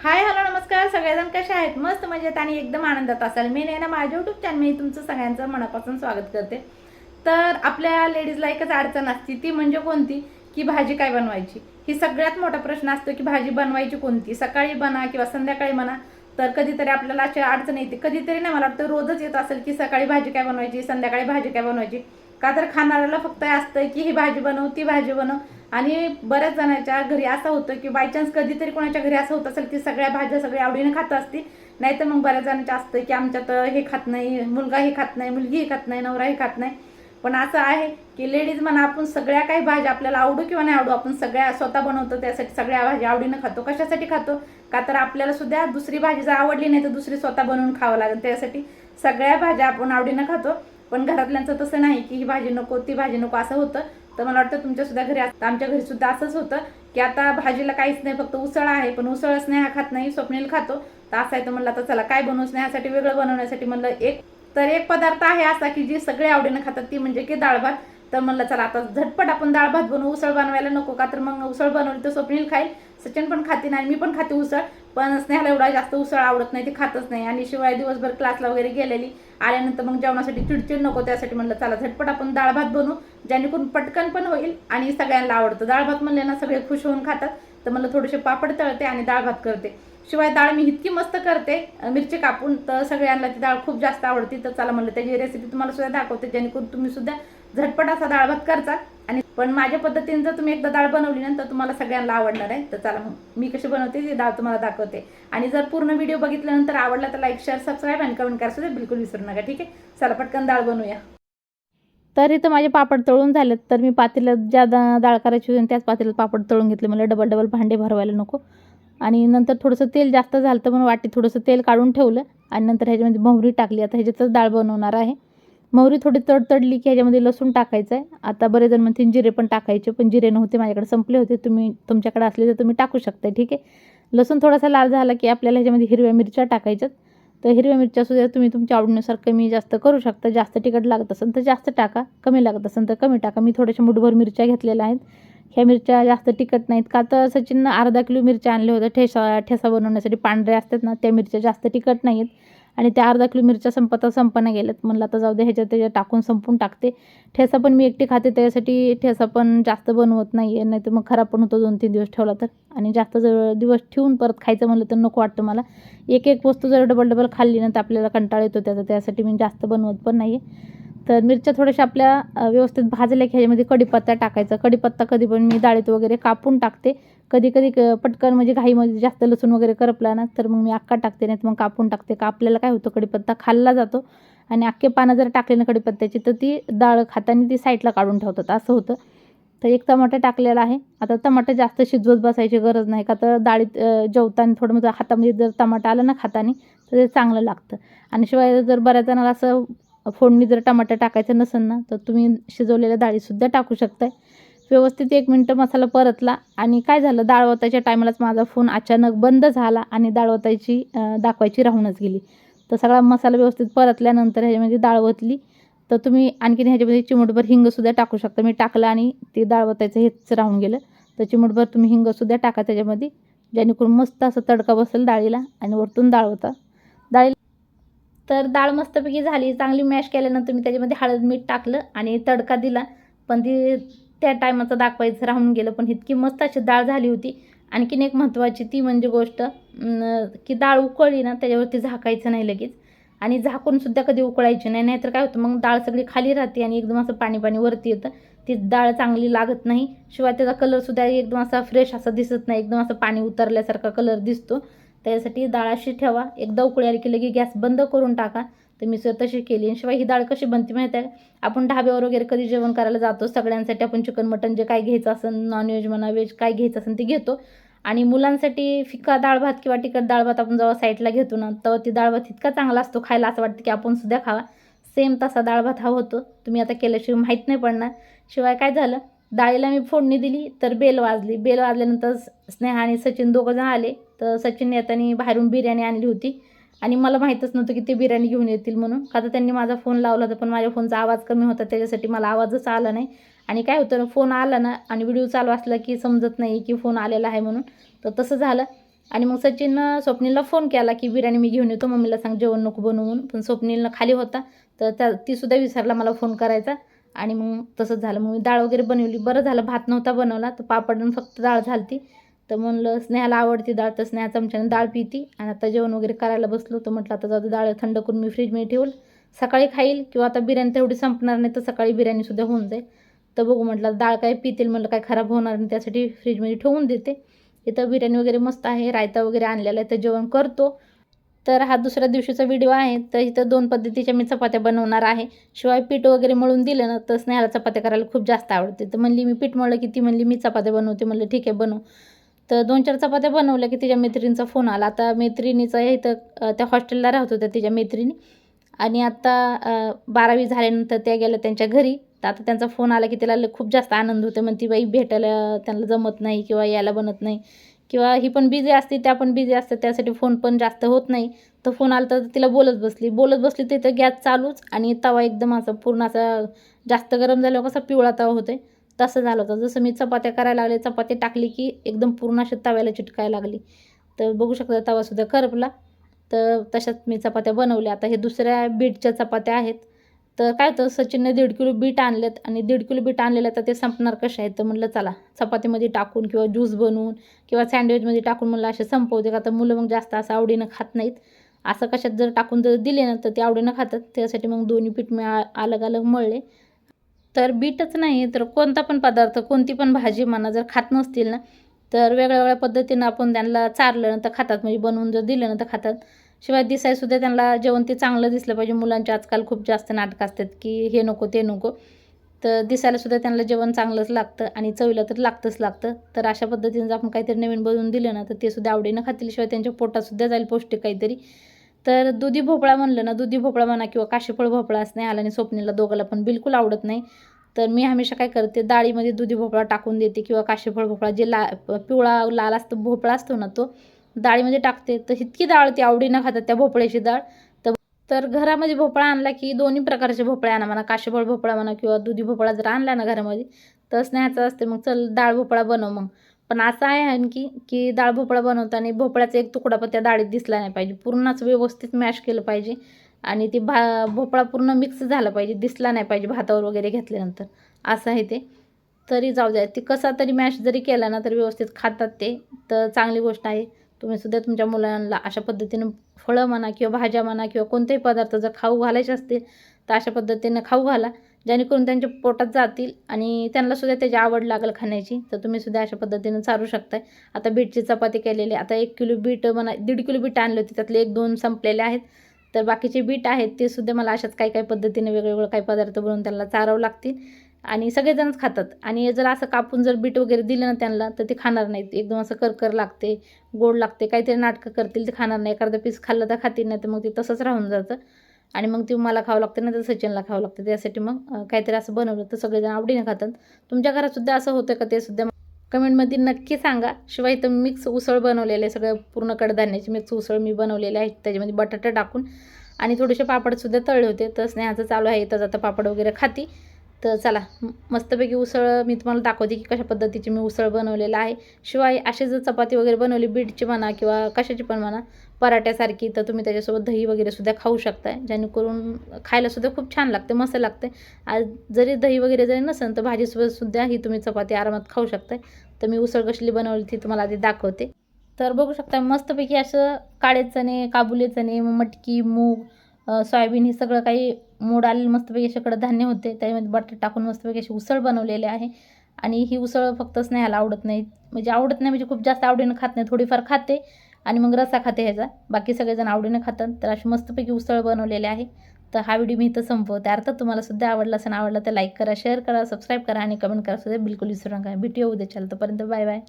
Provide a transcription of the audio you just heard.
Hi hello नमस्कार. सगळेजण कसे आहेत? मस्त मजेत आणि एकदम आनंदात असाल. मी ना माझ्या युट्यूब चॅनल मी तुमचं सगळ्यांचं मनापासून स्वागत करते. तर आपल्या लेडीजला एकच अडचण असते. ती म्हणजे कोणती? की भाजी काय बनवायची? ही सगळ्यात मोठा प्रश्न असतो की भाजी बनवायची कोणती? सकाळी बना किंवा संध्याकाळी म्हणा तर कधीतरी आपल्याला अशी अडचण येते. कधीतरी नाही मला वाटतं रोजच येत असेल की सकाळी भाजी काय बनवायची संध्याकाळी भाजी काय बनवायची? का तर खाणाऱ्याला फक्त असतं की ही भाजी बनव ती भाजी बनव. आणि बऱ्याच जणांच्या घरी असं होतं की बाय चान्स कधीतरी कोणाच्या घरी असं होत असेल की सगळ्या भाज्या सगळ्या आवडीने खात असतील. नाहीतर मग बऱ्याच जणांच्या असतं की आमच्यात हे खात नाही मुलगा हे खात नाही मुलगी हे खात नाही नवरा हे खात नाही. पण असं आहे की लेडीज म्हणा आपण सगळ्या काही भाज्या आपल्याला आवडू किंवा नाही आवडू आपण सगळ्या स्वतः बनवतो त्यासाठी सगळ्या भाज्या आवडीनं खातो. कशासाठी खातो? का तर आपल्याला सुद्धा दुसरी भाजी जर आवडली नाही तर दुसरी स्वतः बनवून खावं लागेल. त्यासाठी सगळ्या भाज्या आपण आवडीनं खातो. पण घरातल्यांचं तसं नाही की ही भाजी नको ती भाजी नको असं होतं. तर मला वाटतं तुमच्या सुद्धा घरी असतं आमच्या घरी सुद्धा असंच होतं की आता भाजीला काहीच नाही फक्त उसळ आहे पण उसळच नाही हा खात नाही स्वप्नील खातो. तर असं आहे तर म्हणलं आता चला काय बनवूच नाही ह्यासाठी वेगळं बनवण्यासाठी म्हणलं एक तर एक पदार्थ आहे असा की जी सगळे आवडीनं खातात ती म्हणजे की डाळ भात. तर म्हणलं चला आता झटपट आपण डाळ भात बनवू उसळ बनवायला नको का? तर मग उसळ बनवली तर स्वप्नील खाईल. सचिन पण खाते नाही मी पण खाते उसळ. पण स्नेहाला एवढा जास्त उसळ आवडत नाही ती खातच नाही. आणि शिवाय दिवसभर क्लासला वगैरे गेलेली. आल्यानंतर मग जेवणासाठी चिडचिड नको त्यासाठी म्हणलं चला झटपट आपण डाळ भात बनवू जेणेकरून पटकन पण होईल आणि सगळ्यांना आवडतं. डाळ भात म्हणले ना सगळे खुश होऊन खातात. तर म्हणलं थोडेसे पापड तळते आणि डाळ भात करते. शिवाय डाळ मी इतकी मस्त करते मिरची कापून तर सगळ्यांना ती डाळ खूप जास्त आवडते. तर चला म्हणलं त्याची रेसिपी तुम्हाला सुद्धा दाखवते जेणेकरून तुम्ही सुद्धा झटपट असा डाळ भात करता आणि पण माझ्या पद्धतीने जर तुम्ही एकदा डाळ बनवली नंतर तुम्हाला सगळ्यांना आवडणार आहे. तर चला मग मी कशी बनवते ती डाळ तुम्हाला दाखवते. आणि जर पूर्ण व्हिडिओ बघितल्यानंतर आवडला तर लाईक शेअर सबस्क्राईब आणि कमेंट करा. सुद्धा बिलकुल विसरू नका ठीक आहे? चला पटकन डाळ बनवूया. तर इथं माझे पापड तळून झालेत. तर मी पातेल्यात ज्या दा- डाळ करायची होती त्याच पातेल्यात पापड तळून घेतले. मला डबल डबल भांडे भरवायला नको. आणि नंतर थोडंसं तेल जास्त झालं तर म्हणून वाटी थोडंसं तेल काढून ठेवलं. आणि नंतर ह्याच्यामध्ये मोहरी टाकली. आता ह्याच्यातच डाळ बनवणार आहे. मोहरी थोडी तडतडली की ह्याच्यामध्ये लसूण टाकायचं आहे आता बरेच जण म्हणतील जिरे पण टाकायचे पण जिरे नव्हते माझ्याकडे संपले होते तुम्ही तुमच्याकडे असले तर तुम्ही टाकू शकता ठीक आहे? लसूण थोडासा लाल झाला की आपल्याला ह्याच्यामध्ये हिरव्या मिरच्या टाकायच्यात. तर हिरव्या मिरच्या सुद्धा तुम्ही तुमच्या आवडीनुसार कमी जास्त करू शकता. जास्त तिखट लागत असेल तर जास्त टाका कमी लागत असेल तर कमी टाका. मी थोड्याशा मुठभर मिरच्या घेतलेल्या आहेत. ह्या मिरच्या जास्त तिखट नाहीत. का तर सचिननं अर्धा किलो मिरच्या आणल्या होत्या. ठेसा ठेसा बनवण्यासाठी पांढऱ्या असतात ना त्या मिरच्या जास्त तिखट नाही आहेत आणि त्या अर्धा किलो मिरच्या संपता संपना गेल्यात. म्हणलं आता जाऊ दे ह्याच्यात त्याच्यात टाकून संपून टाकते. ठेसा पण मी एकटी खाते त्याच्यासाठी ठेसा पण जास्त बनवत नाही आहे नाही तर मग खराब पण होतो दोन तीन दिवस ठेवला तर. आणि जास्त जर दिवस ठेवून परत खायचं म्हणलं तर नको वाटतं मला. एक एक वस्तू जर डबल डबल खाल्ली ना तर आपल्याला कंटाळा येतो त्याचा. त्यासाठी मी जास्त बनवत पण नाही तर मिरच्या थोड्याशा आपल्या व्यवस्थित भाजल्या की ह्याच्यामध्ये कढीपत्ता टाकायचा. कढीपत्ता कधी पण मी डाळीत वगैरे कापून टाकते. कधी कधी क- पटकन म्हणजे घाईमध्ये जास्त लसूण वगैरे करपला ना तर मग मी अक्का टाकते नाही तर मग कापून टाकते. का आपल्याला काय होतं कडीपत्ता खाल्ला जातो आणि अख्खे पानं जर टाकले ना कडीपत्त्याची तर ती डाळ खाताना ती साईडला काढून ठेवतात. असं होतं. तर एक टमाटा टाकलेला आहे. आता टमाटा जास्त शिजवत बसायची गरज नाही का तर डाळीत जेवताना थोडं म्हणजे हातामध्ये जर टमाटा आलं ना खाताने तर ते चांगलं लागतं. आणि शिवाय जर बऱ्याच जणाला असं फोडणी जर टमाटर टाकायचं नसेल ना तर तुम्ही शिजवलेल्या डाळीसुद्धा टाकू शकताय. व्यवस्थित एक मिनटं मसाला परतला आणि काय झालं दाळवताच्या टायमालाच माझा फोन अचानक बंद झाला आणि दाळवतायची दाखवायची राहूनच गेली. तर सगळा मसाला व्यवस्थित परतल्यानंतर ह्याच्यामध्ये दाळवतली. तर तुम्ही आणखीन ह्याच्यामध्ये चिमटभर हिंगसुद्धा टाकू शकता. मी टाकलं आणि ते दाळवतायचं हेच राहून गेलं. तर चिमटभर तुम्ही हिंगसुद्धा टाका त्याच्यामध्ये. जेणेकरून मस्त असं तडका बसेल डाळीला आणि वरतून दाळवता. होता डाळी तर डाळ मस्तपैकी झाली. चांगली मॅश केल्यानंतर मी त्याच्यामध्ये हळद मीठ टाकलं आणि तडका दिला. पण ती त्या टायमाचं दाखवायचं राहून गेलं पण इतकी मस्त अशी डाळ झाली होती. आणखीन एक महत्त्वाची ती म्हणजे गोष्ट की डाळ उकळली ना त्याच्यावरती झाकायचं नाही लगेच. आणि झाकूनसुद्धा कधी उकळायची नाही नाहीतर काय होतं मग डाळ सगळी खाली राहते आणि एकदम असं पाणी पाणी वरती येतं. ती डाळ चांगली लागत नाही शिवाय त्याचा कलरसुद्धा एकदम असा फ्रेश असा दिसत नाही एकदम असं पाणी उतरल्यासारखा कलर दिसतो. त्यासाठी डाळ अशी ठेवा एकदा उकळी आली की लगे गॅस बंद करून टाका. तर मी स्वतः तशी केली. आणि शिवाय ही डाळ कशी बनते माहिती आहे? आपण ढाब्यावर वगैरे कधी जेवण करायला जातो सगळ्यांसाठी आपण चिकन मटन जे काय घ्यायचं असेल नॉनव्हेज म्हणा व्हेज काय घ्यायचं असेल ते घेतो. आणि मुलांसाठी फिका डाळ भात किंवा तिखट डाळ भात आपण जेव्हा साईडला घेतो ना तेव्हा ती डाळ भात इतका चांगला असतो खायला असं वाटतं की आपण सुद्धा खावा. सेम तसा डाळ भात हा होतो. तुम्ही आता केल्याशिवाय माहीत नाही पडणार. शिवाय काय झालं? डाळीला मी फोडणी दिली तर बेल वाजली. बेल वाजल्यानंतर स्नेहा आणि सचिन दोघं जण आले. तर सचिनने येताना बाहेरून बिर्याणी आणली होती. आणि मला माहीतच नव्हतं की ते बिर्याणी घेऊन येतील म्हणून. का तर त्यांनी माझा फोन लावला होता पण माझ्या फोनचा आवाज कमी होता त्याच्यासाठी मला आवाजच आला नाही. आणि काय होतं फोन आला ना आणि व्हिडिओ चालू असला की समजत नाही की फोन आलेला आहे म्हणून. तर तसं झालं. आणि मग सचिननं स्वप्नीलला फोन केला की बिर्याणी मी घेऊन येतो मम्मीला सांग जेवण नको बनवून पण स्वप्नीलनं खाली होता. तर त्या तीसुद्धा विसरला मला फोन करायचा. आणि मग तसंच झालं. मग मी डाळ वगैरे बनवली. बरं झालं. भात नव्हता बनवला. तर पापड आणि फक्त डाळ झालती. तर म्हणलं स्नेहाला आवडती डाळ तर स्नेहा चमच्याने डाळ पिती. आणि आता जेवण वगैरे करायला बसलो तर म्हटलं आता जाऊ डाळ थंड करून मी फ्रीजमध्ये ठेवलं सकाळी खाईल किंवा आता बिर्याणी तेवढी संपणार नाही तर सकाळी बिर्याणीसुद्धा होऊन जाईल. तर बघू म्हटलं डाळ काय पितील? म्हटलं काय खराब होणार नाही त्यासाठी फ्रीजमध्ये ठेवून देते. इथं बिर्याणी वगैरे मस्त आहे रायता वगैरे आणलेला आहे तर जेवण करतो. तर हा दुसऱ्या दिवशीचा व्हिडिओ आहे तर इथं दोन पद्धतीच्या मी चपात्या बनवणार आहे. शिवाय पीठ वगैरे मळून दिलं ना तर स्नेहाला चपात्या करायला खूप जास्त आवडते. तर म्हणली मी पीठ मळलं की ती म्हणली मी चपात्या बनवते. म्हणलं ठीक आहे बनव. तर दोन चार चपात्या बनवल्या की तिच्या मैत्रिणीचा फोन आला. आता मैत्रिणीचा इथं तर त्या हॉस्टेलला राहत होत्या तिच्या मैत्रिणी. आणि आता बारावी झाल्यानंतर त्या गेल्या त्यांच्या घरी. तर आता त्यांचा फोन आला की तिला खूप जास्त आनंद होतो म्हणती बाई भेटायला त्यांना जमत नाही किंवा यायला बनत नाही. किंवा ही पण बिझी असते त्या पण बिझी असतात. त्यासाठी फोन पण जास्त होत नाही. तर फोन आला तर तिला बोलत बसली. बोलत बसली तर गॅस चालूच आणि तवा एकदम असा पूर्ण असा जास्त गरम झाल्यावर कसा पिवळा तवा होते तसं झालं होतं. जसं मी चपात्या करायला लागले चपाती टाकली की एकदम पूर्ण अशी तव्याला चिटकायला लागली. तर बघू शकता तवासुद्धा करपला. तर तशाच मी चपात्या बनवल्या. आता हे दुसऱ्या बीटच्या चपात्या आहेत. तर काय होतं सचिनने दीड किलो बीट आणलेत आणि दीड किलो बीट आणलेलं तर ते संपणार कसे आहेत? तर म्हणलं चला चपातीमध्ये टाकून किंवा ज्यूस बनवून किंवा सँडविचमध्ये टाकून म्हणलं असे संपवते का? तर मुलं मग जास्त असं आवडीनं खात नाहीत. असं कशात जर टाकून जर दिले ना तर ते आवडीनं खातात. त्यासाठी मग दोन्ही पीठ मी अलग अलग मळले. तर बीटच नाही तर कोणता पण पदार्थ कोणती पण भाजी म्हणा जर खात नसतील ना तर वेगळ्या वेगळ्या पद्धतीनं आपण त्यांना चारलं ना तर खातात म्हणजे बनवून जर दिलं ना तर खातात. शिवाय दिसायसुद्धा त्यांना जेवण ते चांगलं दिसलं पाहिजे. मुलांचे आजकाल खूप जास्त नाटकं असतात की हे नको ते नको. तर दिसायलासुद्धा त्यांना जेवण चांगलंच लागतं आणि चवीला तर लागतंच लागतं. तर अशा पद्धतीनं जर आपण काहीतरी नवीन बनवून दिलं ना तर ते सुद्धा आवडीनं खातील. शिवाय त्यांच्या पोटातसुद्धा जाईल पौष्टिक काहीतरी. तर दुधी भोपळा म्हणलं ना दुधी भोपळा म्हणा किंवा काशीफळ भोपळा नाही आला आणि स्वप्नीला दोघाला पण बिलकुल आवडत नाही. तर मी हमेशा काय करते डाळीमध्ये दुधी भोपळा टाकून देते किंवा काशीफळ भोपळा जे ला पिवळा लाल असतो भोपळा असतो ना तो डाळीमध्ये टाकते. तर इतकी डाळ ती आवडीनं खातात त्या भोपळ्याची डाळ. तर तर घरामध्ये भोपळा आणला की दोन्ही प्रकारचे भोपळे आणा म्हणा काशीफळ भोपळा म्हणा किंवा दुधी भोपळा जर आणला ना घरामध्ये तर स्नेहाचं असते मग चल डाळ भोपळा बनव मग. पण असं आहे आणखी की डाळ भोपळा बनवताना भोपळ्याचा एक तुकडा पण त्या डाळीत दिसला नाही पाहिजे. पूर्णच व्यवस्थित मॅश केलं पाहिजे आणि ती भा भोपळा पूर्ण मिक्स झाला पाहिजे दिसला नाही पाहिजे भातावर वगैरे घेतल्यानंतर. असं आहे ते. तरी जाऊ द्या ती कसा तरी मॅश जरी केला ना तरी व्यवस्थित खातात ते. तर चांगली गोष्ट आहे. तुम्ही सुद्धा तुमच्या मुलांना अशा पद्धतीनं फळं म्हणा किंवा भाज्या म्हणा किंवा कोणतेही पदार्थ जर खाऊ घालायचे असतील तर अशा पद्धतीनं खाऊ घाला. जेणेकरून त्यांच्या पोटात जातील आणि त्यांना सुद्धा त्याची आवड लागेल खाण्याची. तर तुम्ही सुद्धा अशा पद्धतीनं चारू शकताय. आता बीटची चपाती केलेली आता एक किलो बीट म्हणा दीड किलो बीट आणले होते त्यातले एक दोन संपलेले आहेत. तर बाकीचे बीट आहेत ते सुद्धा मला अशाच काही काही पद्धतीने वेगवेगळं काही पदार्थ बनवून त्यांना चारावं लागतील. आणि सगळेजणच खातात. आणि जर असं कापून जर बीट वगैरे दिलं ना त्यांना तर ते खाणार नाहीत. एकदम असं करकर लागते गोड लागते. काहीतरी नाटकं करतील ते खाणार नाही. एखादा पीस खाल्लं तर खातील नाही तर मग ते तसंच राहून जातं. आणि मग ते मला खावं लागतं ना तर सचिनला खावं लागतं. त्यासाठी मग काहीतरी असं बनवलं तर सगळेजण आवडीने खातात. तुमच्या घरातसुद्धा असं होतं का ते सुद्धा? कमेंटमध्ये नक्की सांगा. शिवाय इथं मिक्स उसळ बनवलेलं आहे सगळं पूर्ण कडधान्याची मिक्स उसळ मी बनवलेली आहे. त्याच्यामध्ये बटाटा टाकून आणि थोडेसे पापडसुद्धा तळले होते. तर स्नेहाचं चालू आहे इथं आता पापड वगैरे खाती. तर चला मस्तपैकी उसळ मी तुम्हाला दाखवते की कशा पद्धतीची मी उसळ बनवलेला आहे. शिवाय अशी जर चपाती वगैरे बनवली बीटची म्हणा किंवा कशाची पण म्हणा पराठ्यासारखी तर तुम्ही त्याच्यासोबत दही वगैरे सुद्धा खाऊ शकताय. जेणेकरून खायलासुद्धा खूप छान लागते मस्त लागते. आज जरी दही वगैरे जरी नसेल तर भाजीसोबत सुद्धा ही तुम्ही चपाती आरामात खाऊ शकताय. तर मी उसळ कसली बनवली ती तुम्हाला आधी दाखवते. तर बघू शकता मस्तपैकी असं काळे चणे काबुले चणे मटकी मूग सोयाबीन हे सगळं काही मोड आलेलं मस्तपैकी असे कडधान्य होते. त्याच्यामध्ये बटाटे टाकून मस्तपैकी अशी उसळ बनवलेली आहे. आणि ही उसळ फक्त स्नेहाला आवडत नाही म्हणजे आवडत नाही म्हणजे खूप जास्त आवडीनं खात नाही. थोडीफार खाते आणि मग रसा खाते ह्याचा. बाकी सगळेजण आवडीनं खातात. तर अशी मस्तपैकी उसळ बनवलेली आहे. तर हा व्हिडिओ मी इथं संपवते. अर्थात तुम्हाला सुद्धा आवडला असं आवडला तर लाईक करा शेअर करा सबस्क्राईब करा आणि कमेंट करा सुद्धा. बिलकुल विसरू नका. भेटूया उद्या. चालतोपर्यंत बाय बाय.